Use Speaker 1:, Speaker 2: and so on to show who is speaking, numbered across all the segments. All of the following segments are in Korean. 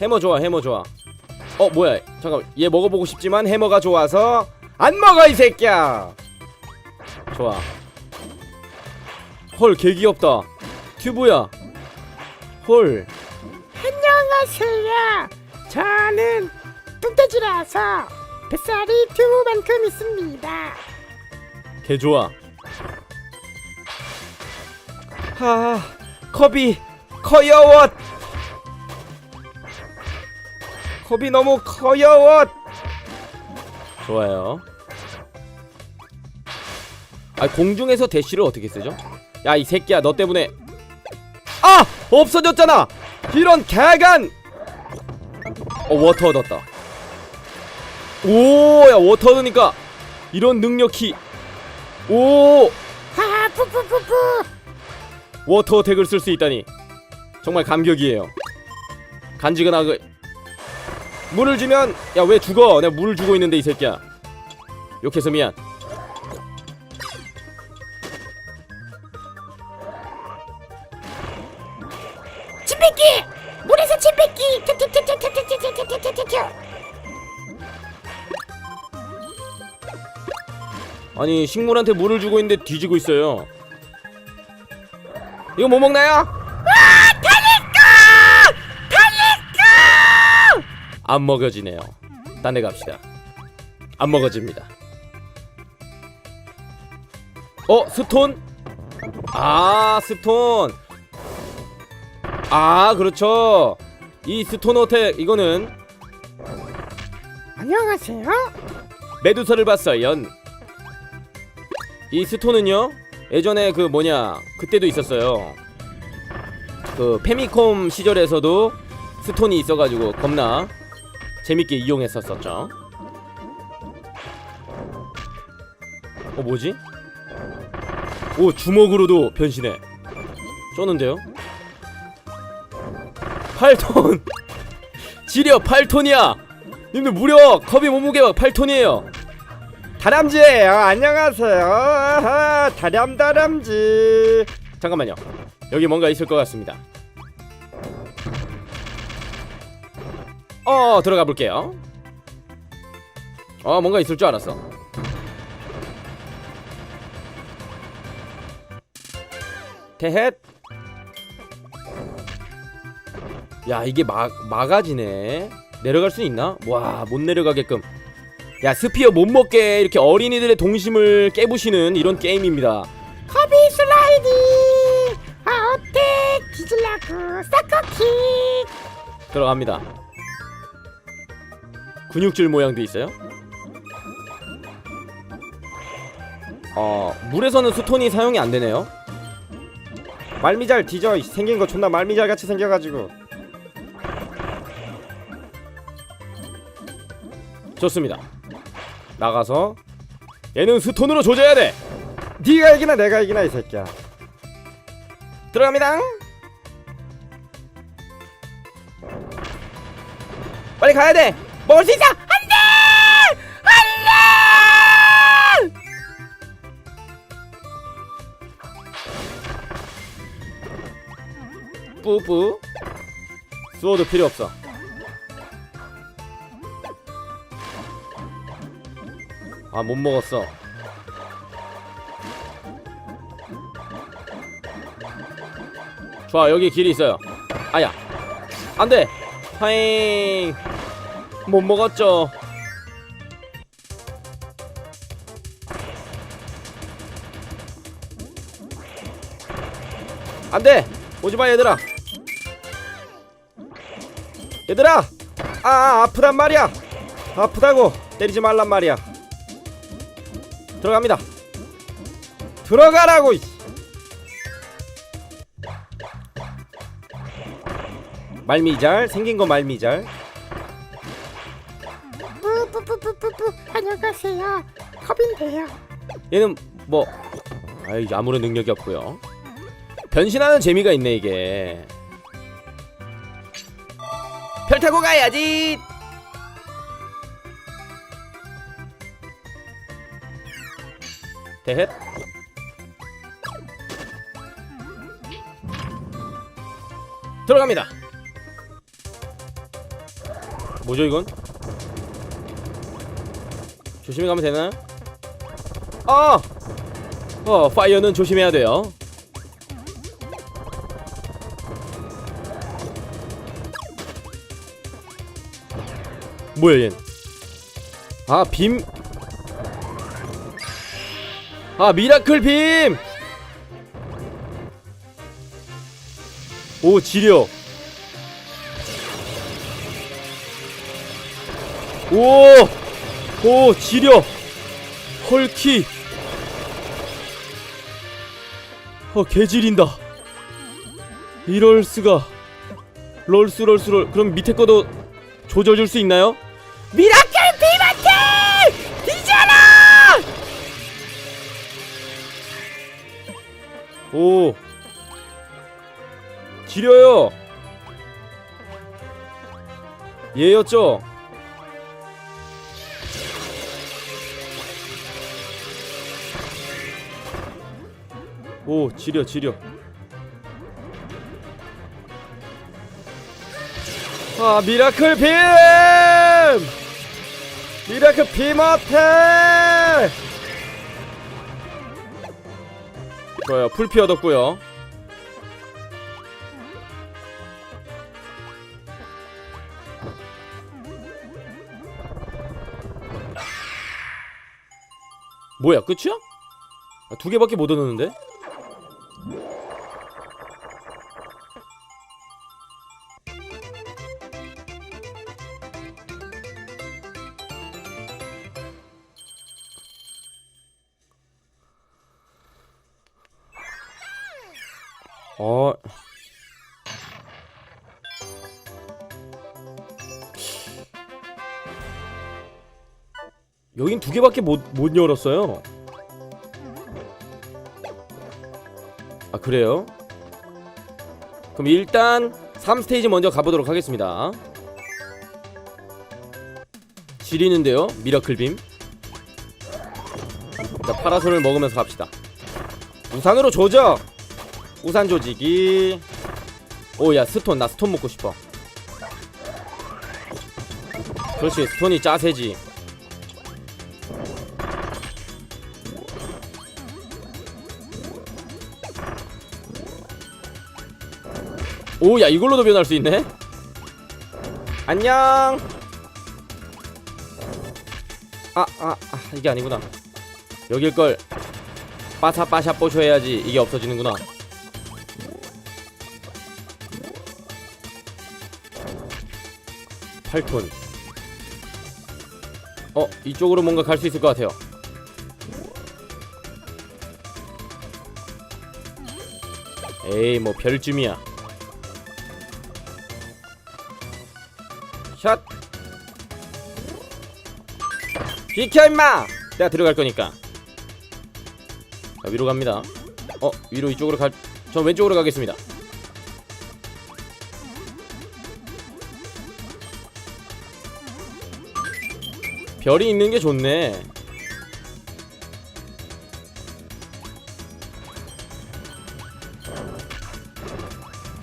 Speaker 1: 해머 좋아 해머 좋아. 어 뭐야? 잠깐만. 얘 먹어보고 싶지만 해머가 좋아서 안 먹어 이 새끼야! 좋아. 헐 개귀엽다. 튜브야. 헐
Speaker 2: 안녕하세요. 저는 뚱돼지라서 뱃살이 튜브만큼 있습니다.
Speaker 1: 개 좋아. 하 컵이 커여워 컵이 너무 커여워 좋아요. 아 공중에서 대시를 어떻게 쓰죠? 야 이 새끼야 너 때문에. 아! 없어졌잖아! 이런 개간! 어 워터 얻었다. 오야 워터 얻으니까 이런 능력이. 오!
Speaker 2: 아, 푸푸푸푸.
Speaker 1: 워터 어택을 쓸 수 있다니. 정말 감격이에요. 간지근하게 물을 주면 야 왜 죽어 내가 물을 주고 있는데 이 새끼야 욕해서 미안
Speaker 2: 침 뱉기. 물에서 침 뱉기.
Speaker 1: 아니 식물한테 물을 주고 있는데 뒤지고 있어요 이거 뭐 먹나요? 안 먹여지네요 딴 데 갑시다 안 먹어집니다 어 스톤? 아 스톤 아 그렇죠 이 스톤 어택 이거는
Speaker 2: 안녕하세요.
Speaker 1: 메두사를 봤어요. 이 스톤은요 예전에 그 뭐냐 그때도 있었어요. 그 페미콤 시절에서도 스톤이 있어가지고 겁나 재밌게 이용했었었죠. 어 뭐지? 오 주먹으로도 변신해. 쩌는데요? 8톤 지려 8톤이야. 님들 무려 컵이 몸무게가 8톤이에요. 다람쥐예요. 안녕하세요. 아하, 다람 다람쥐. 잠깐만요. 여기 뭔가 있을 것 같습니다. 어 들어가 볼게요. 어 뭔가 있을 줄 알았어. 대헷. 야 이게 마 마가지네. 내려갈 수 있나? 와 못 내려가게끔. 야 스피어 못 먹게 이렇게 어린이들의 동심을 깨부시는 이런 게임입니다.
Speaker 2: 커비 슬라이딩. 아, 어때? 뒤질라고. 사커킥.
Speaker 1: 들어갑니다. 근육질 모양도 있어요. 어 물에서는 스톤이 사용이 안 되네요. 말미잘 뒤져 생긴 거 존나 말미잘 같이 생겨가지고. 좋습니다. 나가서 얘는 스톤으로 조져야 돼. 네가 이기나 내가 이기나 이 새끼야. 들어갑니다. 빨리 가야 돼. 먹을 수 있어. 안돼. 안돼. 뿌뿌. 수호도 필요 없어. 아 못 먹었어. 좋아 여기 길이 있어요. 아야. 안돼. 하잉. 못 먹었죠. 안 돼. 오지 마 얘들아. 얘들아. 아, 아 아프단 말이야. 아프다고 때리지 말란 말이야. 들어갑니다. 들어가라고. 이. 말미잘 생긴 거 말미잘.
Speaker 2: 컵인데요.
Speaker 1: 얘는 뭐 아이 아무런 능력이 없고요. 변신하는 재미가 있네 이게. 별 타고 가야지. 대헷. 들어갑니다. 뭐죠 이건? 조심히 가면 되나요? 아! 어, 파이어는 조심해야 돼요. 뭐야 얜? 아, 빔. 아, 미라클 빔! 오, 지려. 오! 오, 지려. 헐키. 어, 개지린다. 이럴 수가. 롤스 롤스 롤. 그럼 밑에 거도 조져 줄 수 있나요?
Speaker 2: 미라클 빔한테 뒤져라!
Speaker 1: 오. 지려요. 얘였죠? 오, 지려, 지려. 아, 미라클 빔! 미라클 빔 어택! 좋아요, 풀피 얻었고요. 뭐야, 끝이야? 아, 두 개밖에 못 얻었는데? 개밖에 못, 못 열었어요. 아, 그래요? 그럼 일단 3스테이지 먼저 가보도록 하겠습니다. 지리는데요, 미라클 빔. 자, 파라솔을 먹으면서 갑시다. 우산으로 조져! 우산 조지기. 오야 스톤 나 스톤 먹고 싶어. 그렇지 스톤이 짜세지. 오 야 이걸로도 변할 수 있네. 안녕. 아 아, 아, 이게 아니구나. 여길 걸 빠사빠샤 뽀셔야지 이게 없어지는구나. 팔톤 어, 이쪽으로 뭔가 갈 수 있을 것 같아요. 에이, 뭐 별쯤이야. 비켜 임마. 내가 들어갈 거니까. 자, 위로 갑니다. 어, 위로 이쪽으로 갈. 저 왼쪽으로 가겠습니다. 별이 있는 게 좋네.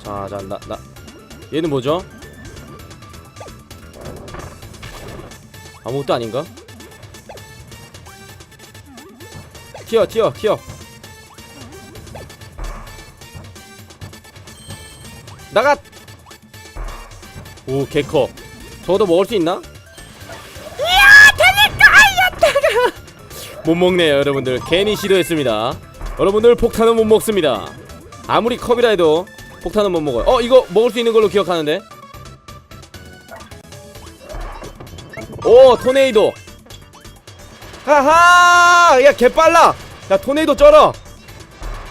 Speaker 1: 자, 자, 나, 나. 얘는 뭐죠? 아무것도 아닌가? 튀어, 튀어, 튀어. 나가! 오, 개커. 저도 먹을 수 있나? 못 먹네요 여러분들 괜히 시도했습니다 여러분들 폭탄은 못 먹습니다 아무리 컵이라 해도 폭탄은 못 먹어요 어 이거 먹을 수 있는 걸로 기억하는데 오 토네이도 하하! 야 개빨라! 야 토네이도 쩔어!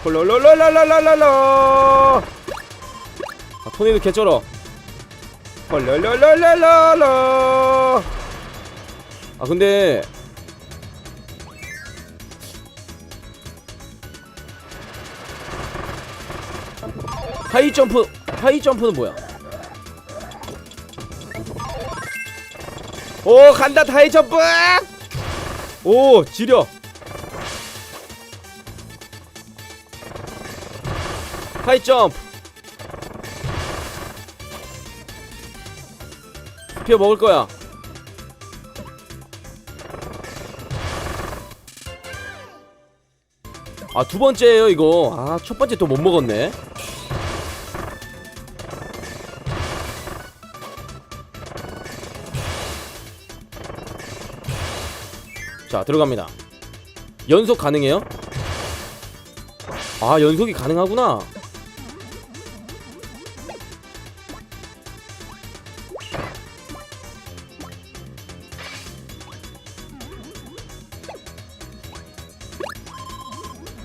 Speaker 1: 홀롤롤롤롤롤롤롤 아 토네이도 개 쩔어. 홀롤롤롤롤롤 아 근데 하이 점프 하이 점프는 뭐야? 오 간다 하이 점프! 오 지려. 하이 점프. 스피어 먹을 거야 아 두 번째예요 이거 아 첫 번째 또 못 먹었네 자 들어갑니다. 연속 가능해요? 아 연속이 가능하구나.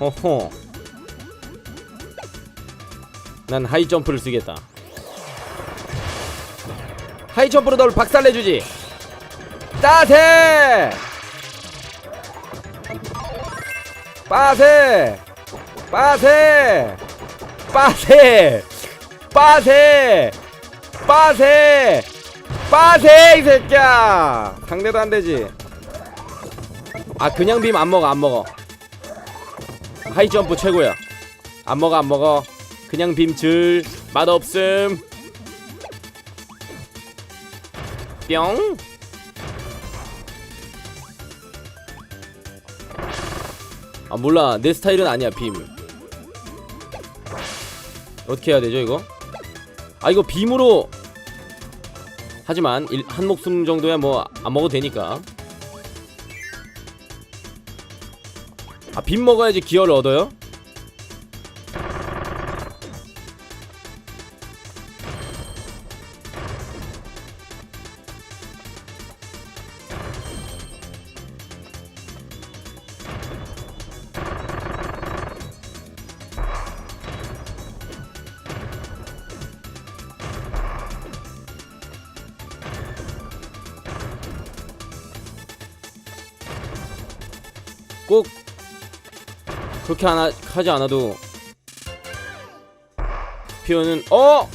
Speaker 1: 허허. 난 하이 점프를 쓰겠다. 하이 점프로 널 박살내주지. 따세 빠세! 빠세! 빠세! 빠세! 빠세! 빠세 이 새끼야! 상대도 안 되지. 아 그냥 빔 안 먹어 안 먹어. 하이 점프 최고야. 안 먹어 안 먹어. 그냥 빔줄 맛없음. 뿅 아 몰라. 내 스타일은 아니야 빔. 어떻게 해야 되죠 이거? 아 이거 빔으로. 하지만 일, 한 목숨 정도야 뭐 안 먹어도 되니까. 아빔 먹어야지 기어를 얻어요? 하지 않아도 피오는 어!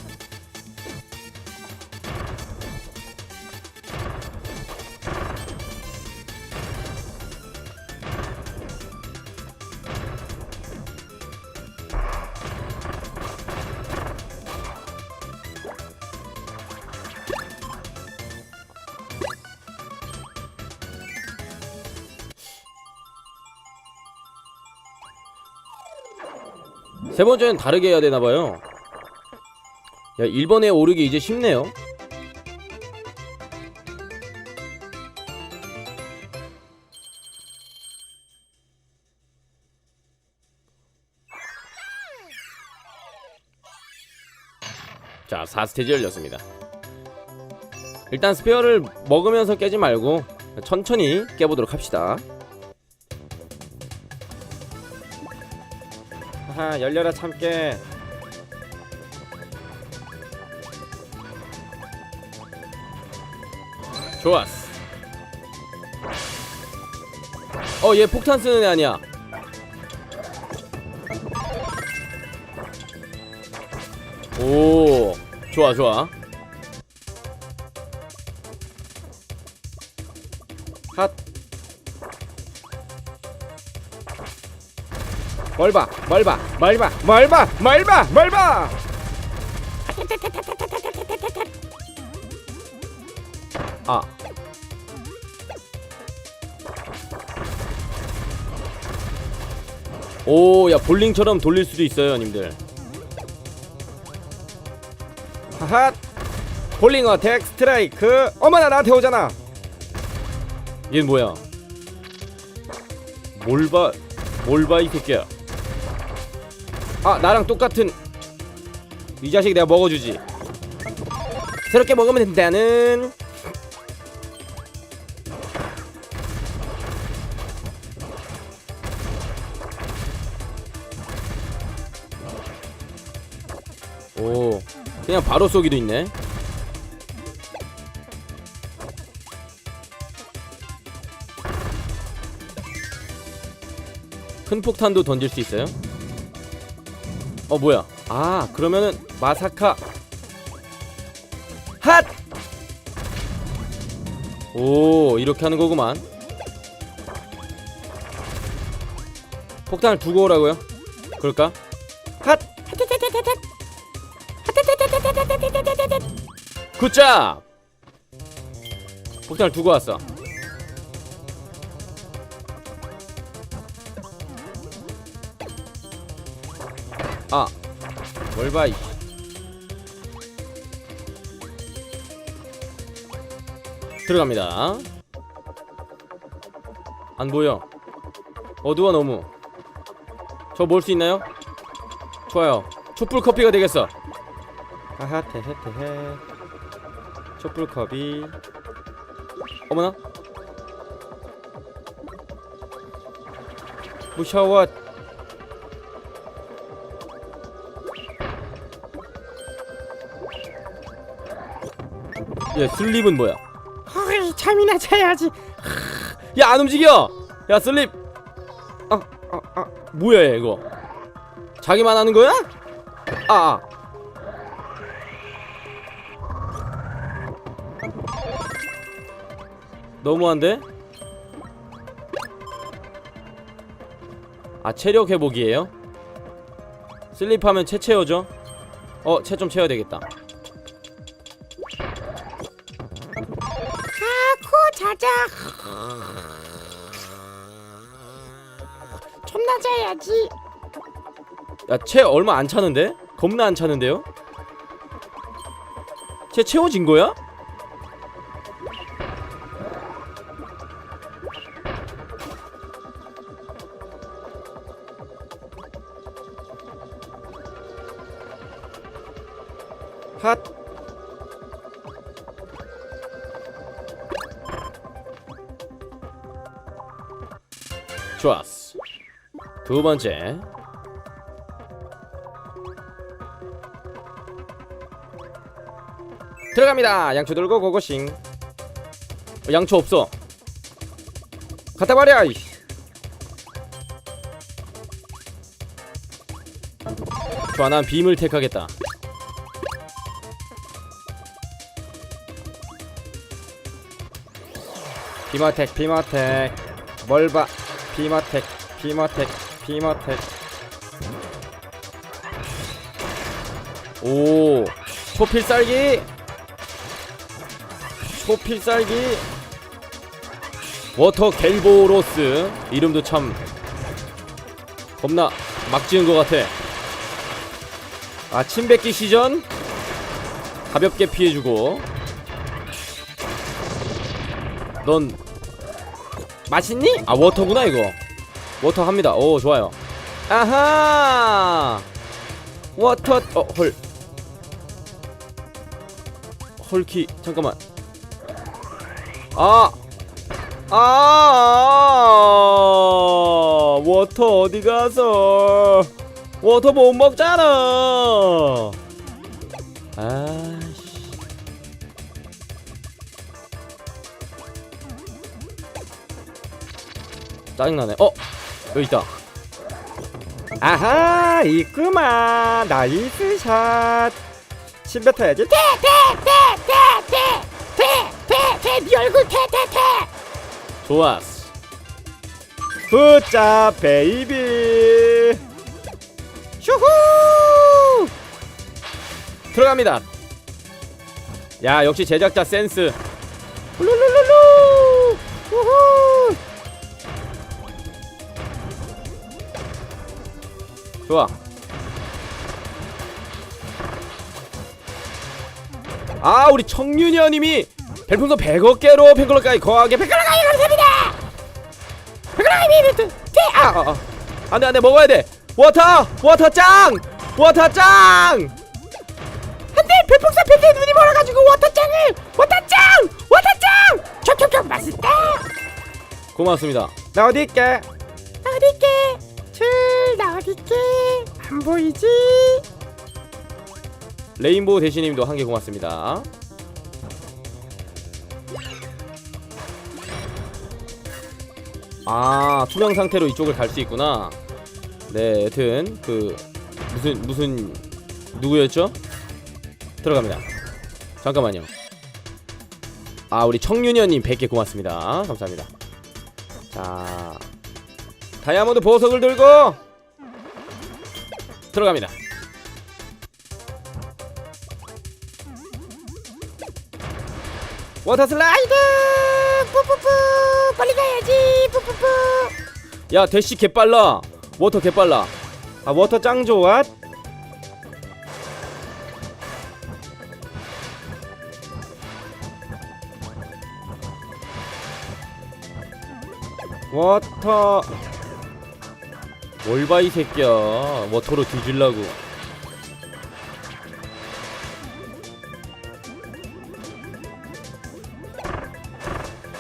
Speaker 1: 세 번째는 다르게 해야 되나 봐요. 야, 1번에 오르기 이제 쉽네요. 자, 4스테이지 열렸습니다. 일단 스페어를 먹으면서 깨지 말고 천천히 깨보도록 합시다. 하하 열려라 참깨. 좋았어. 어 얘 폭탄 쓰는 애 아니야. 오 좋아 좋아 멀봐 멀봐 멀봐 멀봐 멀봐 멀봐 아 오, 야 볼링처럼 돌릴 수도 있어요, 님들. 하핫. 볼링 어택 스트라이크. 어머나 나한테 오잖아. 얘는 뭐야? 뭘봐이 새끼야? 아 나랑 똑같은 이 자식 내가 먹어주지. 새롭게 먹으면 된다는. 오 그냥 바로 쏘기도 있네 큰 폭탄도 던질 수 있어요? 어 뭐야 아 그러면은 마사카 핫! 오 이렇게 하는 거구만 폭탄을 두고 오라고요? 그럴까? 핫! 굿잡! 복장을 두고 왔어 아, 뭘 봐, 이. 들어갑니다. 안 보여. 어두워 너무. 저몰수 있나요? 좋아요. 촛불 커피가 되겠어. 아하 테헤 테헤. 촛불 컵이. 어머나. 무셔워. 야 슬립은 뭐야?
Speaker 2: 어이 잠이나 자야지
Speaker 1: 야 안 움직여. 야 슬립. 아, 아, 아. 뭐야 얘, 이거? 자기만 하는 거야? 아. 아. 너무한데? 아 체력 회복이에요? 슬립하면 채 채워져? 어, 채 좀 채워야 되겠다.
Speaker 2: 존나 자야지
Speaker 1: 야, 채 얼마 안 차는데? 겁나 안 차는데요? 채 채워진 거야? 두 번째 들어갑니다. 양초 들고 고고싱. 어, 양초 없어. 갖다 버려. 이. 좋아, 난 빔을 택하겠다. 비마텍, 비마텍. 뭘 봐? 비마텍, 비마텍, 비마텍. 오, 초필살기. 초필살기 워터 갤보로스 이름도 참 겁나 막 지은 것 같아 아 침뱉기 시전 가볍게 피해주고 넌 맛있니? 아 워터구나 이거 워터 합니다 오 좋아요 아하 워터 어헐 헐키 잠깐만 아! 아! 워터 어디 가서? 워터 못 먹잖아. 아씨. 짜증나네. 어, 여기 있다. 아하, 있구만. 나이스 샷. 침 뱉어야지.
Speaker 2: 퇴퇴퇴퇴퇴퇴퇴네 얼굴 퇴퇴퇴
Speaker 1: 좋았어. 굿자 베이비. 슈후. 들어갑니다. 야 역시 제작자 센스. 룰루루루. 우후. 좋아. 아 우리 청유녀님이 별풍선 100억 개로 팬클럽까지 거하게 팬클럽
Speaker 2: 아이 감사합니다! 백그라이비 퇴아
Speaker 1: 아, 아, 아. 안돼 안돼 먹어야 돼. 워터! 워터 짱! 워터 짱!
Speaker 2: 안돼 별풍선 팬에 눈이 멀어가지고 워터짱을! 워터짱! 워터짱! 촉촉촉 맛있다!
Speaker 1: 고맙습니다. 나 어디
Speaker 2: 있게 줄나 어디게 안 보이지?
Speaker 1: 레인보우 대신님도 한 개 고맙습니다. 아 투명 상태로 이쪽을 갈 수 있구나. 네 여튼 그 무슨 무슨 누구였죠? 들어갑니다. 잠깐만요. 아 우리 청유녀님 100개 고맙습니다. 감사합니다. 자 다이아몬드 보석을 들고 들어갑니다. 워터 슬라이드!
Speaker 2: 뿌뿌뿌 빨리 가야지! 뿌뿌뿌
Speaker 1: 야 대시 개빨라. 워터 개빨라. 아 워터 짱 좋아? 워터 뭘봐 이 새끼야 워터로 뒤질라고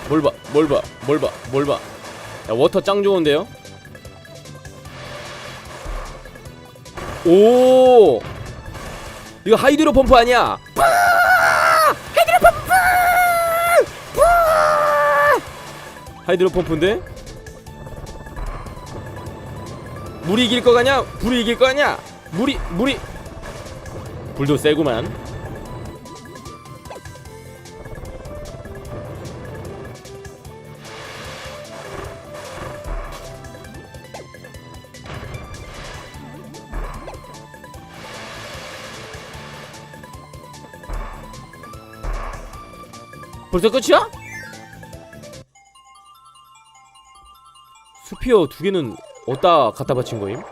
Speaker 1: 뭘 봐, 뭘 봐, 뭘 봐, 뭘 봐. 야, 워터 짱 좋은데요? 오! 이거 하이드로 펌프 아니야? 하이드로 펌프! 하이드로 펌프인데? 물이 이길 거 가냐? 불이 이길 거 아냐? 물이 물이 불도 세구만. 벌써 끝이야? 스피어 두 개는 어디다 갖다 바친 거임?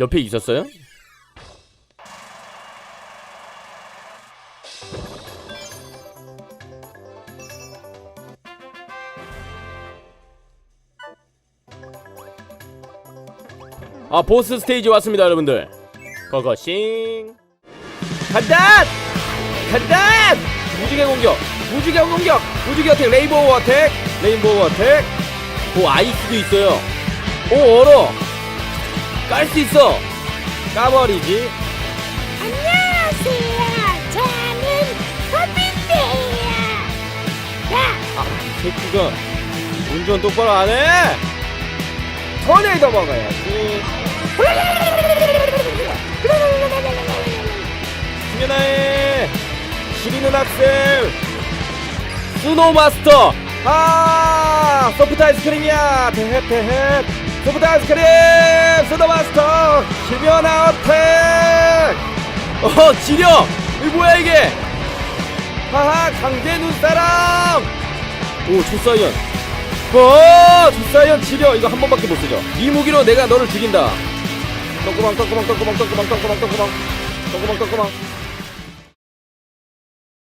Speaker 1: 옆에 있었어요? 아 보스 스테이지 왔습니다 여러분들 고고싱. 간다 간다 무지개 공격 무지개 공격 무지개 어택 레인보우 어택 레인보우 어택. 오 아이스도 있어요. 오 얼어. 깔 수 있어. 까버리지.
Speaker 2: 안녕하세요. 저는 허빈데요 야.
Speaker 1: 아이 새끼가 운전 똑바로 안해? 토네이도 먹어야지 승현아의 시리는 학생 스노 마스터. 아 소프트 아이스크림이야. 대헷 대헷 소프트 아이스크림 스노 마스터. 시변아 어택. 어 지려. 이거 뭐야 이게? 하하 강제 눈사람. 오 조사이언 어 조사이언 지려. 이거 한 번밖에 못 쓰죠. 이 무기로 내가 너를 죽인다. 똥구멍 똥구멍 똥구멍 똥구멍 똥구멍 똥구멍. 똥구멍 똥구멍